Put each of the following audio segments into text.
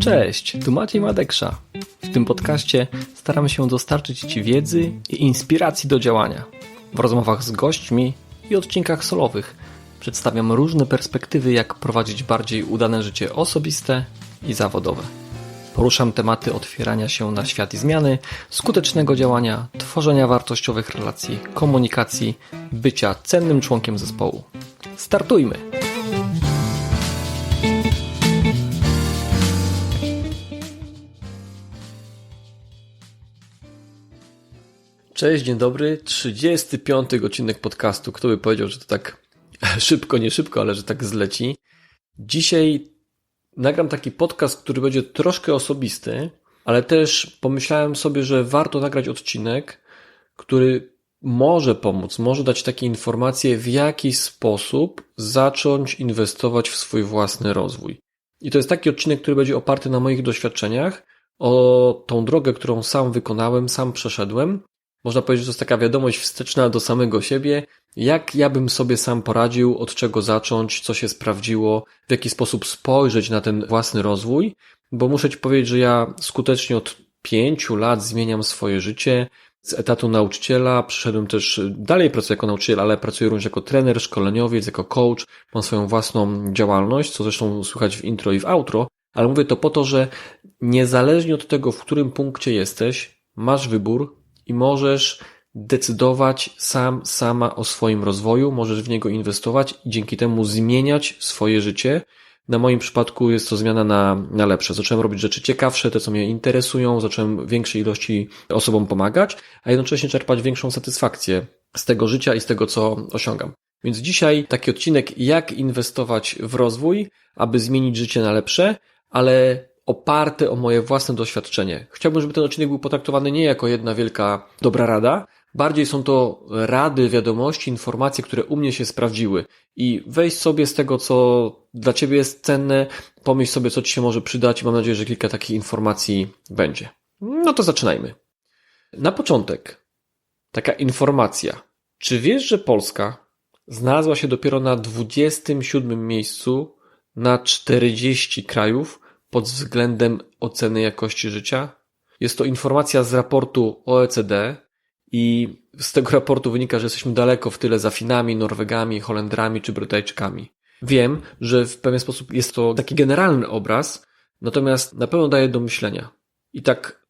Cześć, tu Maciej Madeksza. W tym podcaście staram się dostarczyć Ci wiedzy i inspiracji do działania. W rozmowach z gośćmi i odcinkach solowych przedstawiam różne perspektywy, jak prowadzić bardziej udane życie osobiste i zawodowe. Poruszam tematy otwierania się na świat i zmiany, skutecznego działania, tworzenia wartościowych relacji, komunikacji, bycia cennym członkiem zespołu. Startujmy! Cześć, dzień dobry. 35 odcinek podcastu. Kto by powiedział, że to tak szybko, nie szybko, ale że tak zleci. Dzisiaj nagram taki podcast, który będzie troszkę osobisty, ale też pomyślałem sobie, że warto nagrać odcinek, który może pomóc, może dać takie informacje, w jaki sposób zacząć inwestować w swój własny rozwój. I to jest taki odcinek, który będzie oparty na moich doświadczeniach, o tą drogę, którą sam wykonałem, sam przeszedłem. Można powiedzieć, że to jest taka wiadomość wsteczna do samego siebie, jak ja bym sobie sam poradził, od czego zacząć, co się sprawdziło, w jaki sposób spojrzeć na ten własny rozwój, bo muszę Ci powiedzieć, że ja skutecznie od pięciu lat zmieniam swoje życie. Z etatu nauczyciela przyszedłem też, dalej pracuję jako nauczyciel, ale pracuję również jako trener, szkoleniowiec, jako coach. Mam swoją własną działalność, co zresztą słychać w intro i w outro, ale mówię to po to, że niezależnie od tego, w którym punkcie jesteś, masz wybór i możesz decydować sam, sama o swoim rozwoju, możesz w niego inwestować i dzięki temu zmieniać swoje życie. Na moim przypadku jest to zmiana na, na lepsze. Zacząłem robić rzeczy ciekawsze, te co mnie interesują, zacząłem większej ilości osobom pomagać, a jednocześnie czerpać większą satysfakcję z tego życia i z tego, co osiągam. Więc dzisiaj taki odcinek, jak inwestować w rozwój, aby zmienić życie na lepsze, ale oparte o moje własne doświadczenie. Chciałbym, żeby ten odcinek był potraktowany nie jako jedna wielka dobra rada, Bardziej są to rady, wiadomości, informacje, które u mnie się sprawdziły. I weź sobie z tego, co dla Ciebie jest cenne, pomyśl sobie, co Ci się może przydać i mam nadzieję, że kilka takich informacji będzie. No to zaczynajmy. Na początek, taka informacja. Czy wiesz, że Polska znalazła się dopiero na 27 miejscu na 40 krajów pod względem oceny jakości życia? Jest to informacja z raportu OECD, i z tego raportu wynika, że jesteśmy daleko w tyle za Finami, Norwegami, Holendrami czy Brytyjczykami. Wiem, że w pewien sposób jest to taki generalny obraz, natomiast na pewno daje do myślenia. I tak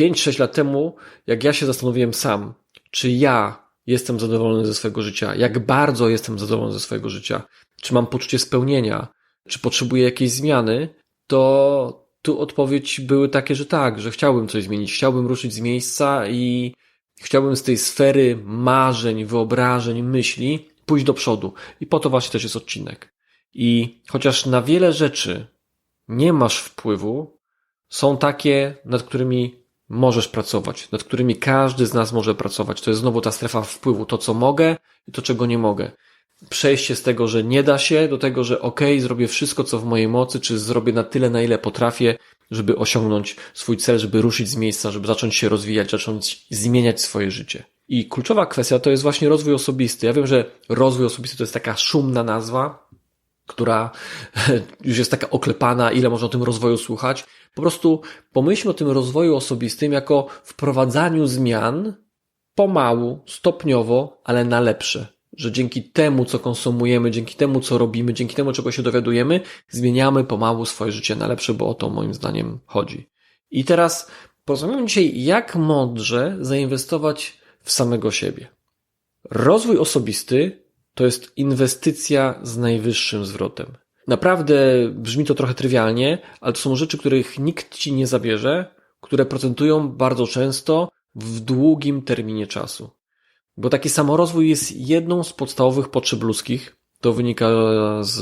5-6 lat temu, jak ja się zastanowiłem sam, czy ja jestem zadowolony ze swojego życia, jak bardzo jestem zadowolony ze swojego życia, czy mam poczucie spełnienia, czy potrzebuję jakiejś zmiany, to tu odpowiedź były takie, że tak, że chciałbym coś zmienić, chciałbym ruszyć z miejsca i Chciałbym z tej sfery marzeń, wyobrażeń, myśli pójść do przodu. I po to właśnie też jest odcinek. I chociaż na wiele rzeczy nie masz wpływu, są takie, nad którymi możesz pracować, nad którymi każdy z nas może pracować. To jest znowu ta strefa wpływu, to co mogę i to czego nie mogę. Przejście z tego, że nie da się, do tego, że okej, okay, zrobię wszystko, co w mojej mocy, czy zrobię na tyle, na ile potrafię, żeby osiągnąć swój cel, żeby ruszyć z miejsca, żeby zacząć się rozwijać, zacząć zmieniać swoje życie. I kluczowa kwestia to jest właśnie rozwój osobisty. Ja wiem, że rozwój osobisty to jest taka szumna nazwa, która już jest taka oklepana, ile można o tym rozwoju słuchać. Po prostu pomyślmy o tym rozwoju osobistym jako wprowadzaniu zmian pomału, stopniowo, ale na lepsze że dzięki temu, co konsumujemy, dzięki temu, co robimy, dzięki temu, czego się dowiadujemy, zmieniamy pomału swoje życie na lepsze, bo o to moim zdaniem chodzi. I teraz porozmawiamy dzisiaj, jak mądrze zainwestować w samego siebie. Rozwój osobisty to jest inwestycja z najwyższym zwrotem. Naprawdę brzmi to trochę trywialnie, ale to są rzeczy, których nikt ci nie zabierze, które procentują bardzo często w długim terminie czasu. Bo taki samorozwój jest jedną z podstawowych potrzeb ludzkich. To wynika z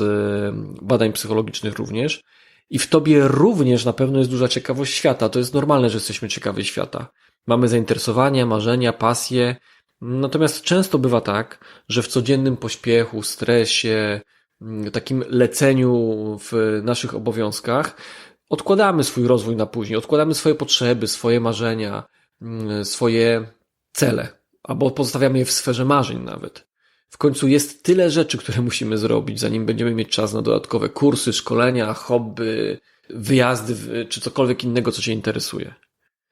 badań psychologicznych również. I w tobie również na pewno jest duża ciekawość świata. To jest normalne, że jesteśmy ciekawi świata. Mamy zainteresowania, marzenia, pasje. Natomiast często bywa tak, że w codziennym pośpiechu, stresie, takim leceniu w naszych obowiązkach odkładamy swój rozwój na później, odkładamy swoje potrzeby, swoje marzenia, swoje cele albo pozostawiamy je w sferze marzeń nawet. W końcu jest tyle rzeczy, które musimy zrobić, zanim będziemy mieć czas na dodatkowe kursy, szkolenia, hobby, wyjazdy, czy cokolwiek innego, co Cię interesuje.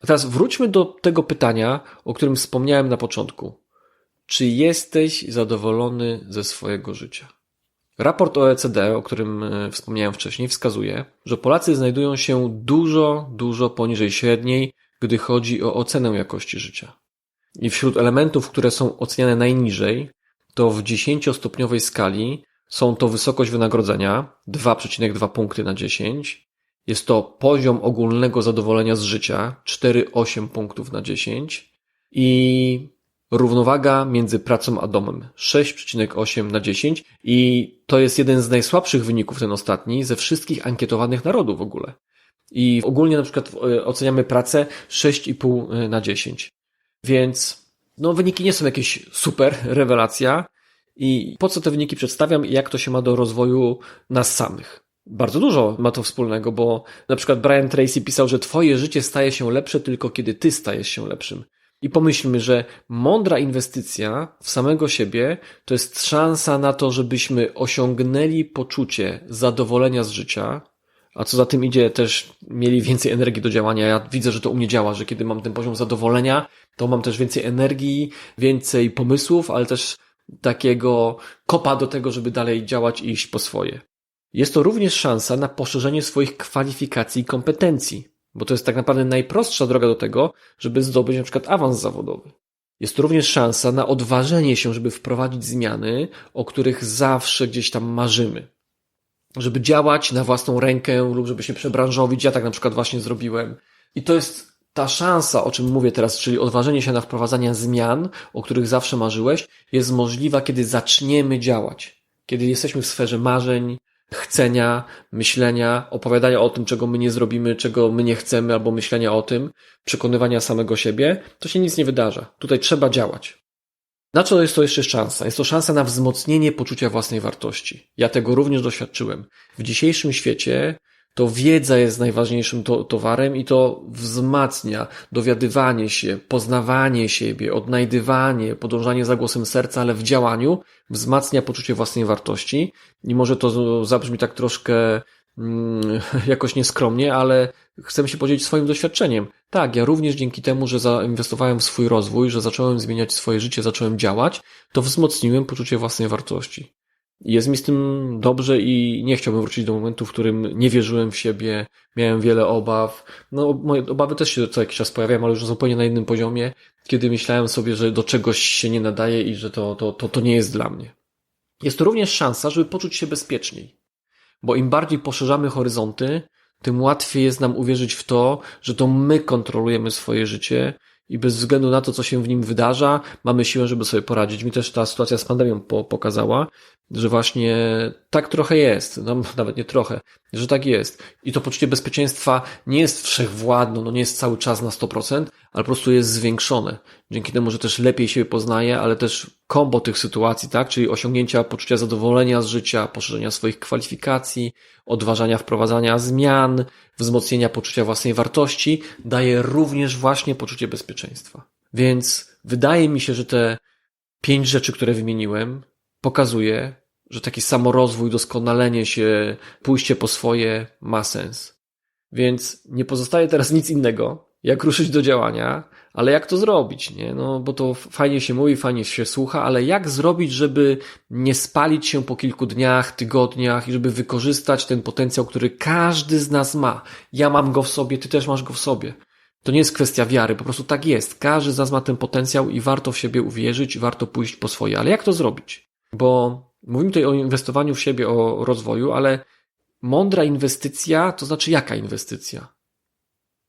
A teraz wróćmy do tego pytania, o którym wspomniałem na początku. Czy jesteś zadowolony ze swojego życia? Raport OECD, o którym e, wspomniałem wcześniej, wskazuje, że Polacy znajdują się dużo, dużo poniżej średniej, gdy chodzi o ocenę jakości życia. I wśród elementów, które są oceniane najniżej, to w 10-stopniowej skali są to wysokość wynagrodzenia 2,2 punkty na 10, jest to poziom ogólnego zadowolenia z życia 4,8 punktów na 10 i równowaga między pracą a domem 6,8 na 10 i to jest jeden z najsłabszych wyników, ten ostatni, ze wszystkich ankietowanych narodów w ogóle. I ogólnie na przykład e, oceniamy pracę 6,5 e, na 10. Więc no wyniki nie są jakieś super rewelacja i po co te wyniki przedstawiam i jak to się ma do rozwoju nas samych. Bardzo dużo ma to wspólnego, bo na przykład Brian Tracy pisał, że twoje życie staje się lepsze tylko kiedy ty stajesz się lepszym. I pomyślmy, że mądra inwestycja w samego siebie to jest szansa na to, żebyśmy osiągnęli poczucie zadowolenia z życia, a co za tym idzie, też mieli więcej energii do działania. Ja widzę, że to u mnie działa, że kiedy mam ten poziom zadowolenia, to mam też więcej energii, więcej pomysłów, ale też takiego kopa do tego, żeby dalej działać i iść po swoje. Jest to również szansa na poszerzenie swoich kwalifikacji i kompetencji, bo to jest tak naprawdę najprostsza droga do tego, żeby zdobyć na przykład awans zawodowy. Jest to również szansa na odważenie się, żeby wprowadzić zmiany, o których zawsze gdzieś tam marzymy. Żeby działać na własną rękę lub żeby się przebranżowić. Ja tak na przykład właśnie zrobiłem. I to jest ta szansa, o czym mówię teraz, czyli odważenie się na wprowadzanie zmian, o których zawsze marzyłeś, jest możliwa, kiedy zaczniemy działać. Kiedy jesteśmy w sferze marzeń, chcenia, myślenia, opowiadania o tym, czego my nie zrobimy, czego my nie chcemy, albo myślenia o tym, przekonywania samego siebie, to się nic nie wydarza. Tutaj trzeba działać. Na co jest to jeszcze szansa? Jest to szansa na wzmocnienie poczucia własnej wartości. Ja tego również doświadczyłem. W dzisiejszym świecie to wiedza jest najważniejszym to, towarem i to wzmacnia dowiadywanie się, poznawanie siebie, odnajdywanie, podążanie za głosem serca, ale w działaniu wzmacnia poczucie własnej wartości. I może to zabrzmi tak troszkę mm, jakoś nieskromnie, ale chcę się podzielić swoim doświadczeniem. Tak, ja również dzięki temu, że zainwestowałem w swój rozwój, że zacząłem zmieniać swoje życie, zacząłem działać, to wzmocniłem poczucie własnej wartości. Jest mi z tym dobrze i nie chciałbym wrócić do momentu, w którym nie wierzyłem w siebie, miałem wiele obaw. No, moje obawy też się co jakiś czas pojawiają, ale już zupełnie na innym poziomie, kiedy myślałem sobie, że do czegoś się nie nadaje i że to, to, to, to nie jest dla mnie. Jest to również szansa, żeby poczuć się bezpieczniej. Bo im bardziej poszerzamy horyzonty, tym łatwiej jest nam uwierzyć w to, że to my kontrolujemy swoje życie i bez względu na to, co się w nim wydarza, mamy siłę, żeby sobie poradzić. Mi też ta sytuacja z pandemią po, pokazała, że właśnie tak trochę jest, no, nawet nie trochę, że tak jest. I to poczucie bezpieczeństwa nie jest wszechwładne, no nie jest cały czas na 100%, ale po prostu jest zwiększone. Dzięki temu, że też lepiej siebie poznaje, ale też kombo tych sytuacji, tak? Czyli osiągnięcia poczucia zadowolenia z życia, poszerzenia swoich kwalifikacji, odważania wprowadzania zmian, wzmocnienia poczucia własnej wartości, daje również właśnie poczucie bezpieczeństwa. Więc wydaje mi się, że te pięć rzeczy, które wymieniłem, pokazuje, że taki samorozwój, doskonalenie się, pójście po swoje ma sens. Więc nie pozostaje teraz nic innego, jak ruszyć do działania, ale jak to zrobić, nie? No, bo to fajnie się mówi, fajnie się słucha, ale jak zrobić, żeby nie spalić się po kilku dniach, tygodniach i żeby wykorzystać ten potencjał, który każdy z nas ma. Ja mam go w sobie, ty też masz go w sobie. To nie jest kwestia wiary, po prostu tak jest. Każdy z nas ma ten potencjał i warto w siebie uwierzyć, warto pójść po swoje. Ale jak to zrobić? Bo mówimy tutaj o inwestowaniu w siebie, o rozwoju, ale mądra inwestycja to znaczy jaka inwestycja?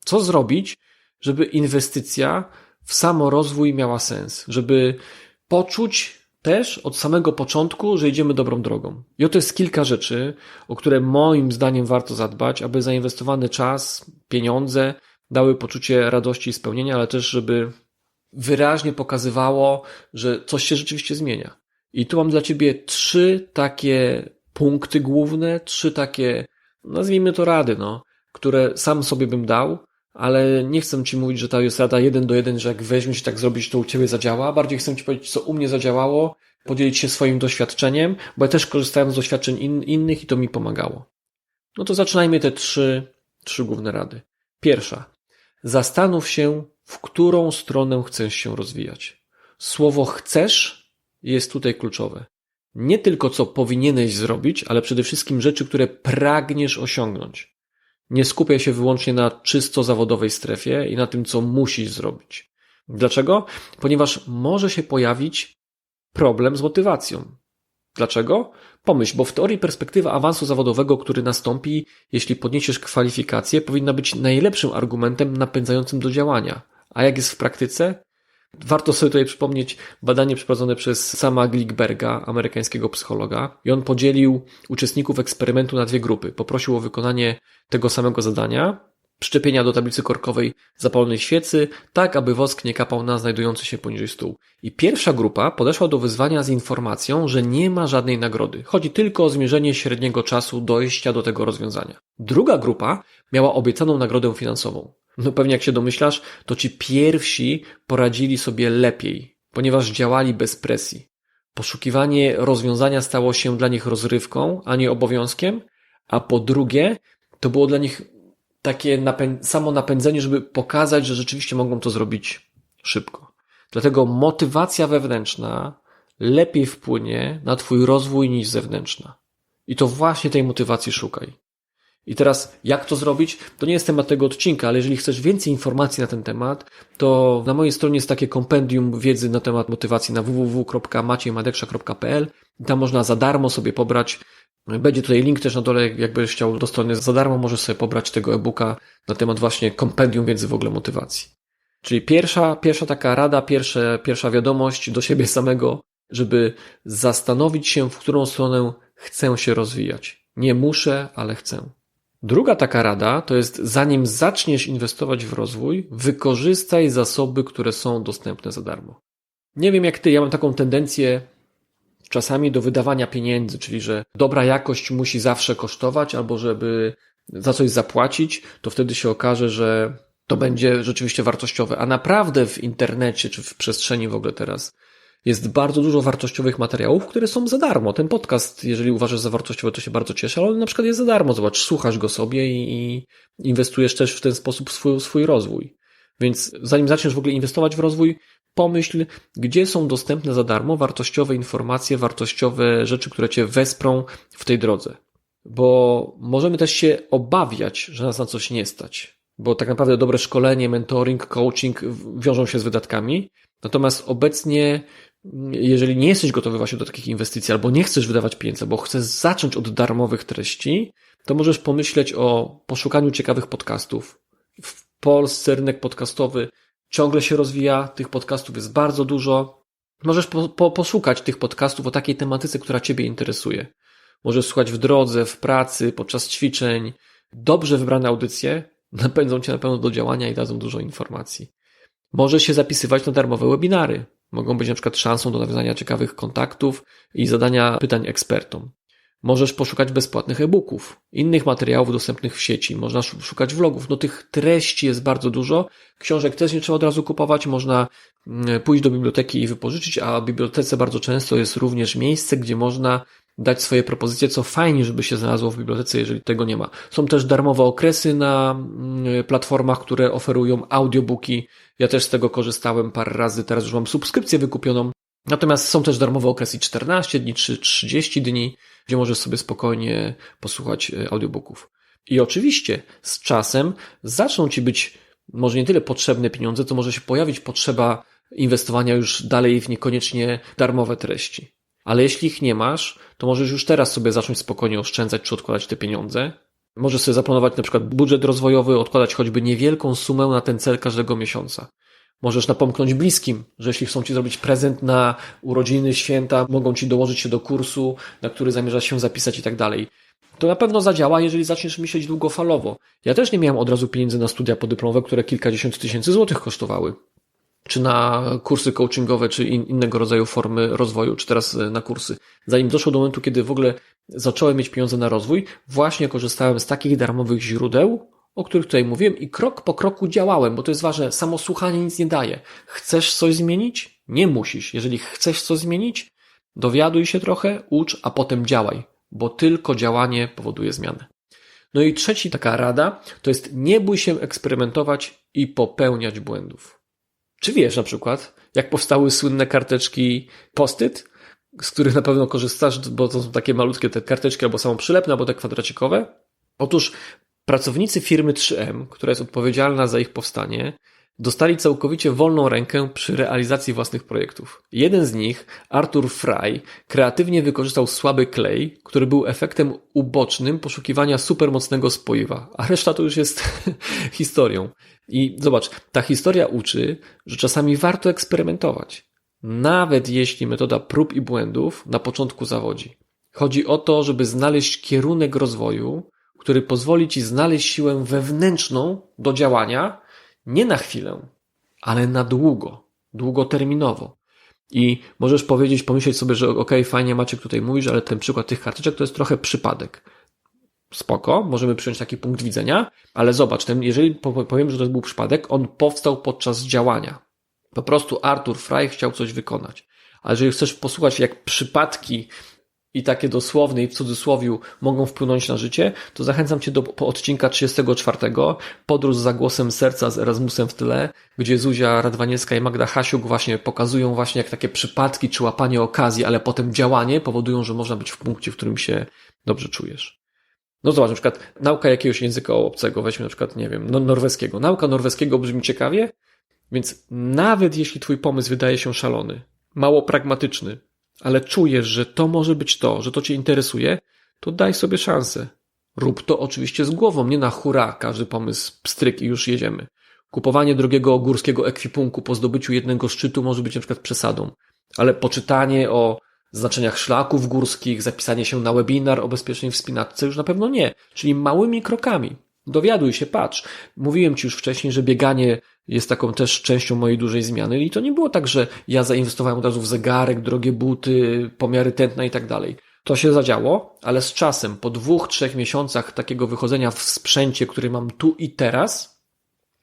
Co zrobić, żeby inwestycja w samorozwój miała sens? Żeby poczuć też od samego początku, że idziemy dobrą drogą. I oto jest kilka rzeczy, o które moim zdaniem warto zadbać, aby zainwestowany czas, pieniądze dały poczucie radości i spełnienia, ale też, żeby wyraźnie pokazywało, że coś się rzeczywiście zmienia. I tu mam dla Ciebie trzy takie punkty główne, trzy takie, nazwijmy to rady, no, które sam sobie bym dał, ale nie chcę Ci mówić, że ta jest rada jeden do jeden, że jak weźmiesz tak zrobić, to u Ciebie zadziała. Bardziej chcę Ci powiedzieć, co u mnie zadziałało podzielić się swoim doświadczeniem, bo ja też korzystałem z doświadczeń in, innych i to mi pomagało. No to zaczynajmy te trzy, trzy główne rady. Pierwsza. Zastanów się, w którą stronę chcesz się rozwijać. Słowo chcesz jest tutaj kluczowe. Nie tylko co powinieneś zrobić, ale przede wszystkim rzeczy, które pragniesz osiągnąć. Nie skupiaj się wyłącznie na czysto zawodowej strefie i na tym, co musisz zrobić. Dlaczego? Ponieważ może się pojawić problem z motywacją. Dlaczego? Pomyśl, bo w teorii perspektywa awansu zawodowego, który nastąpi, jeśli podniesiesz kwalifikacje, powinna być najlepszym argumentem napędzającym do działania. A jak jest w praktyce? Warto sobie tutaj przypomnieć badanie przeprowadzone przez sama Glickberga, amerykańskiego psychologa, i on podzielił uczestników eksperymentu na dwie grupy. Poprosił o wykonanie tego samego zadania, przyczepienia do tablicy korkowej zapalonej świecy, tak aby wosk nie kapał na znajdujący się poniżej stół. I pierwsza grupa podeszła do wyzwania z informacją, że nie ma żadnej nagrody. Chodzi tylko o zmierzenie średniego czasu dojścia do tego rozwiązania. Druga grupa miała obiecaną nagrodę finansową. No pewnie jak się domyślasz, to ci pierwsi poradzili sobie lepiej, ponieważ działali bez presji. Poszukiwanie rozwiązania stało się dla nich rozrywką, a nie obowiązkiem, a po drugie, to było dla nich takie samo napędzenie, żeby pokazać, że rzeczywiście mogą to zrobić szybko. Dlatego motywacja wewnętrzna lepiej wpłynie na Twój rozwój niż zewnętrzna. I to właśnie tej motywacji szukaj. I teraz, jak to zrobić? To nie jest temat tego odcinka, ale jeżeli chcesz więcej informacji na ten temat, to na mojej stronie jest takie kompendium wiedzy na temat motywacji na www.maciejmadeksza.pl. Tam można za darmo sobie pobrać. Będzie tutaj link też na dole, jakbyś chciał do strony za darmo, możesz sobie pobrać tego e-booka na temat właśnie kompendium wiedzy w ogóle motywacji. Czyli pierwsza, pierwsza taka rada, pierwsze, pierwsza wiadomość do siebie samego, żeby zastanowić się, w którą stronę chcę się rozwijać. Nie muszę, ale chcę. Druga taka rada to jest, zanim zaczniesz inwestować w rozwój, wykorzystaj zasoby, które są dostępne za darmo. Nie wiem jak ty, ja mam taką tendencję czasami do wydawania pieniędzy, czyli że dobra jakość musi zawsze kosztować, albo żeby za coś zapłacić, to wtedy się okaże, że to będzie rzeczywiście wartościowe. A naprawdę w internecie czy w przestrzeni w ogóle teraz jest bardzo dużo wartościowych materiałów, które są za darmo. Ten podcast, jeżeli uważasz za wartościowy, to się bardzo cieszę, ale on na przykład jest za darmo. Zobacz, słuchasz go sobie i, inwestujesz też w ten sposób swój, swój rozwój. Więc zanim zaczniesz w ogóle inwestować w rozwój, pomyśl, gdzie są dostępne za darmo wartościowe informacje, wartościowe rzeczy, które cię wesprą w tej drodze. Bo możemy też się obawiać, że nas na coś nie stać. Bo tak naprawdę dobre szkolenie, mentoring, coaching wiążą się z wydatkami. Natomiast obecnie jeżeli nie jesteś gotowy właśnie do takich inwestycji, albo nie chcesz wydawać pieniędzy, bo chcesz zacząć od darmowych treści, to możesz pomyśleć o poszukaniu ciekawych podcastów. W Polsce rynek podcastowy ciągle się rozwija, tych podcastów jest bardzo dużo. Możesz po, po, poszukać tych podcastów o takiej tematyce, która Ciebie interesuje. Możesz słuchać w drodze, w pracy, podczas ćwiczeń. Dobrze wybrane audycje napędzą Cię na pewno do działania i dadzą dużo informacji. Możesz się zapisywać na darmowe webinary. Mogą być na przykład szansą do nawiązania ciekawych kontaktów i zadania pytań ekspertom. Możesz poszukać bezpłatnych e-booków, innych materiałów dostępnych w sieci, można szukać vlogów. No tych treści jest bardzo dużo. Książek też nie trzeba od razu kupować, można mm, pójść do biblioteki i wypożyczyć, a w bibliotece bardzo często jest również miejsce, gdzie można dać swoje propozycje, co fajnie, żeby się znalazło w bibliotece, jeżeli tego nie ma. Są też darmowe okresy na mm, platformach, które oferują audiobooki. Ja też z tego korzystałem parę razy, teraz już mam subskrypcję wykupioną. Natomiast są też darmowe okresy 14 dni czy 30 dni, gdzie możesz sobie spokojnie posłuchać e, audiobooków. I oczywiście z czasem zaczną Ci być może nie tyle potrzebne pieniądze, to może się pojawić potrzeba inwestowania już dalej w niekoniecznie darmowe treści. Ale jeśli ich nie masz, to możesz już teraz sobie zacząć spokojnie oszczędzać czy odkładać te pieniądze. Możesz sobie zaplanować na przykład budżet rozwojowy, odkładać choćby niewielką sumę na ten cel każdego miesiąca. Możesz napomknąć bliskim, że jeśli chcą Ci zrobić prezent na urodziny, święta, mogą Ci dołożyć się do kursu, na który zamierzasz się zapisać i tak dalej. To na pewno zadziała, jeżeli zaczniesz myśleć długofalowo. Ja też nie miałem od razu pieniędzy na studia podyplomowe, które kilkadziesiąt tysięcy złotych kosztowały czy na kursy coachingowe, czy in, innego rodzaju formy rozwoju, czy teraz e, na kursy. Zanim doszło do momentu, kiedy w ogóle zacząłem mieć pieniądze na rozwój, właśnie korzystałem z takich darmowych źródeł, o których tutaj mówiłem i krok po kroku działałem, bo to jest ważne, samo słuchanie nic nie daje. Chcesz coś zmienić? Nie musisz. Jeżeli chcesz coś zmienić, Dowiaduj się trochę, ucz, a potem działaj, bo tylko działanie powoduje zmianę. No i trzeci taka rada to jest nie bój się eksperymentować i popełniać błędów. Czy wiesz na przykład, jak powstały słynne karteczki post-it, z których na pewno korzystasz, bo to są takie malutkie te karteczki albo samoprzylepne, albo te kwadracikowe? Otóż pracownicy firmy 3M, która jest odpowiedzialna za ich powstanie, dostali całkowicie wolną rękę przy realizacji własnych projektów. Jeden z nich, Arthur Fry, kreatywnie wykorzystał słaby klej, który był efektem ubocznym poszukiwania supermocnego spoiwa, a reszta to już jest historią. I zobacz, ta historia uczy, że czasami warto eksperymentować. Nawet jeśli metoda prób i błędów na początku zawodzi. Chodzi o to, żeby znaleźć kierunek rozwoju, który pozwoli ci znaleźć siłę wewnętrzną do działania, nie na chwilę, ale na długo, długoterminowo. I możesz powiedzieć, pomyśleć sobie, że ok, fajnie Maciek tutaj mówisz, ale ten przykład tych karteczek to jest trochę przypadek. Spoko, możemy przyjąć taki punkt widzenia, ale zobacz, ten, jeżeli powiem, że to był przypadek, on powstał podczas działania. Po prostu Arthur Fry chciał coś wykonać. A jeżeli chcesz posłuchać, jak przypadki i takie dosłowne i w cudzysłowiu mogą wpłynąć na życie, to zachęcam Cię do odcinka 34, Podróż za głosem serca z Erasmusem w tyle, gdzie Zuzia Radwaniecka i Magda Hasiuk właśnie pokazują właśnie jak takie przypadki czy łapanie okazji, ale potem działanie powodują, że można być w punkcie, w którym się dobrze czujesz. No zobacz, na przykład nauka jakiegoś języka obcego, weźmy na przykład, nie wiem, no, norweskiego. Nauka norweskiego brzmi ciekawie, więc nawet jeśli Twój pomysł wydaje się szalony, mało pragmatyczny, ale czujesz, że to może być to, że to Cię interesuje, to daj sobie szansę. Rób to oczywiście z głową, nie na hura, każdy pomysł pstryk i już jedziemy. Kupowanie drogiego górskiego ekwipunku po zdobyciu jednego szczytu może być na przykład przesadą, ale poczytanie o znaczeniach szlaków górskich, zapisanie się na webinar o bezpiecznej wspinaczce już na pewno nie, czyli małymi krokami. Dowiaduj się, patrz. Mówiłem Ci już wcześniej, że bieganie jest taką też częścią mojej dużej zmiany i to nie było tak, że ja zainwestowałem od razu w zegarek, drogie buty, pomiary tętna i tak dalej. To się zadziało, ale z czasem, po dwóch, trzech miesiącach takiego wychodzenia w sprzęcie, który mam tu i teraz,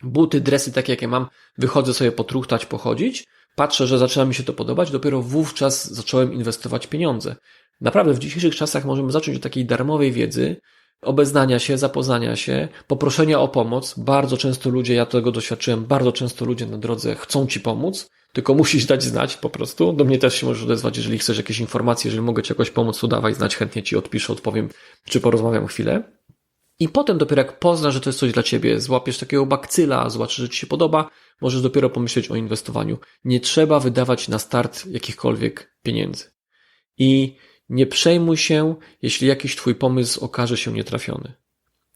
buty, dresy takie, jakie mam, wychodzę sobie potruchtać, pochodzić, patrzę, że zaczyna mi się to podobać, dopiero wówczas zacząłem inwestować pieniądze. Naprawdę w dzisiejszych czasach możemy zacząć od takiej darmowej wiedzy, obeznania się, zapoznania się, poproszenia o pomoc. Bardzo często ludzie, ja tego doświadczyłem, bardzo często ludzie na drodze chcą Ci pomóc, tylko musisz dać znać po prostu. Do mnie też się możesz odezwać, jeżeli chcesz jakieś informacje, jeżeli mogę Ci jakoś pomóc, to dawaj znać, chętnie Ci odpiszę, odpowiem, czy porozmawiam chwilę. I potem dopiero jak poznasz, że to jest coś dla Ciebie, złapiesz takiego bakcyla, zobaczysz, że Ci się podoba, możesz dopiero pomyśleć o inwestowaniu. Nie trzeba wydawać na start jakichkolwiek pieniędzy. I nie przejmuj się, jeśli jakiś Twój pomysł okaże się nietrafiony.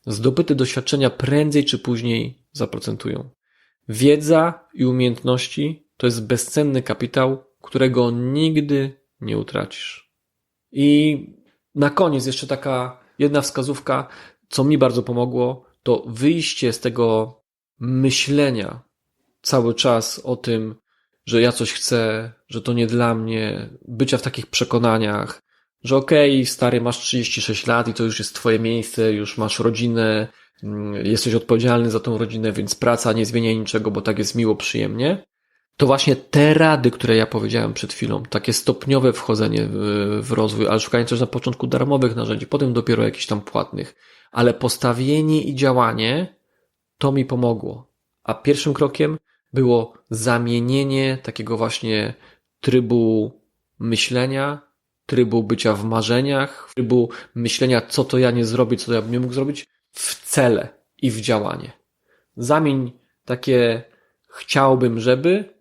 Zdobyte doświadczenia prędzej czy później zaprocentują. Wiedza i umiejętności to jest bezcenny kapitał, którego nigdy nie utracisz. I na koniec jeszcze taka jedna wskazówka, co mi bardzo pomogło, to wyjście z tego myślenia cały czas o tym, że ja coś chcę, że to nie dla mnie, bycia w takich przekonaniach, że okej, okay, stary, masz 36 lat i to już jest twoje miejsce, już masz rodzinę, mm, jesteś odpowiedzialny za tą rodzinę, więc praca nie zmienia niczego, bo tak jest miło, przyjemnie. To właśnie te rady, które ja powiedziałem przed chwilą, takie stopniowe wchodzenie w, rozwój, ale szukanie też na początku darmowych narzędzi, potem dopiero jakichś tam płatnych, ale postawienie i działanie to mi pomogło. A pierwszym krokiem było zamienienie takiego właśnie trybu myślenia trybu bycia w marzeniach, trybu myślenia, co to ja nie zrobię, co to ja bym nie mógł zrobić, w cele i w działanie. Zamień takie chciałbym, żeby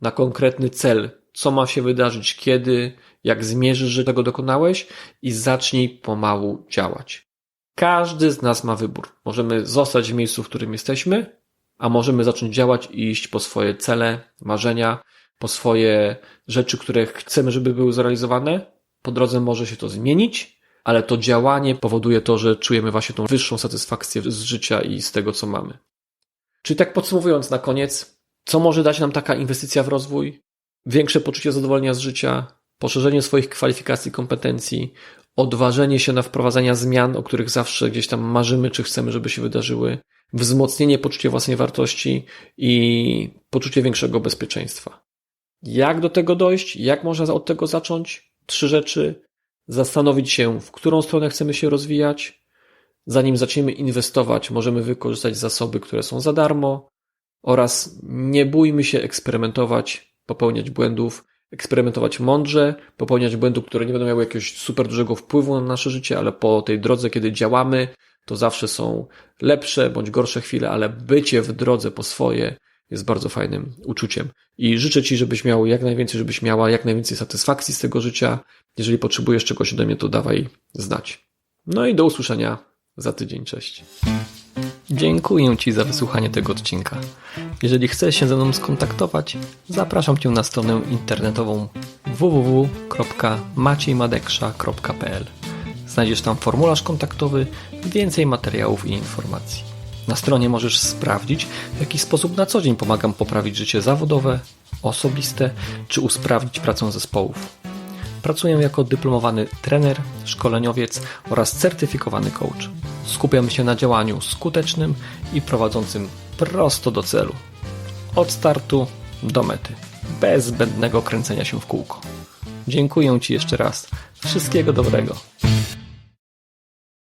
na konkretny cel, co ma się wydarzyć, kiedy, jak zmierzysz, że tego dokonałeś i zacznij pomału działać. Każdy z nas ma wybór. Możemy zostać w miejscu, w którym jesteśmy, a możemy zacząć działać i iść po swoje cele, marzenia, po swoje rzeczy, które chcemy, żeby były zrealizowane, po drodze może się to zmienić, ale to działanie powoduje to, że czujemy właśnie tą wyższą satysfakcję z życia i z tego, co mamy. Czyli tak podsumowując na koniec, co może dać nam taka inwestycja w rozwój? Większe poczucie zadowolenia z życia, poszerzenie swoich kwalifikacji, kompetencji, odważenie się na wprowadzania zmian, o których zawsze gdzieś tam marzymy, czy chcemy, żeby się wydarzyły, wzmocnienie poczucia własnej wartości i poczucie większego bezpieczeństwa. Jak do tego dojść? Jak można od tego zacząć? Trzy rzeczy. Zastanowić się, w którą stronę chcemy się rozwijać. Zanim zaczniemy inwestować, możemy wykorzystać zasoby, które są za darmo. Oraz nie bójmy się eksperymentować, popełniać błędów, eksperymentować mądrze, popełniać błędów, które nie będą miały jakiegoś super dużego wpływu na nasze życie, ale po tej drodze, kiedy działamy, to zawsze są lepsze bądź gorsze chwile, ale bycie w drodze po swoje jest bardzo fajnym uczuciem. I życzę Ci, żebyś miał jak najwięcej, żebyś miała jak najwięcej satysfakcji z tego życia. Jeżeli potrzebujesz czegoś ode mnie, to dawaj znać. No i do usłyszenia za tydzień. Cześć. Dziękuję Ci za wysłuchanie tego odcinka. Jeżeli chcesz się ze mną skontaktować, zapraszam Cię na stronę internetową www.maciejmadeksza.pl. Znajdziesz tam formularz kontaktowy, więcej materiałów i informacji. Na stronie możesz sprawdzić, w jaki sposób na co dzień pomagam poprawić życie zawodowe, osobiste czy usprawnić pracę zespołów. Pracuję jako dyplomowany trener, szkoleniowiec oraz certyfikowany coach. Skupiam się na działaniu skutecznym i prowadzącym prosto do celu. Od startu do mety, bez zbędnego kręcenia się w kółko. Dziękuję Ci jeszcze raz. Wszystkiego dobrego.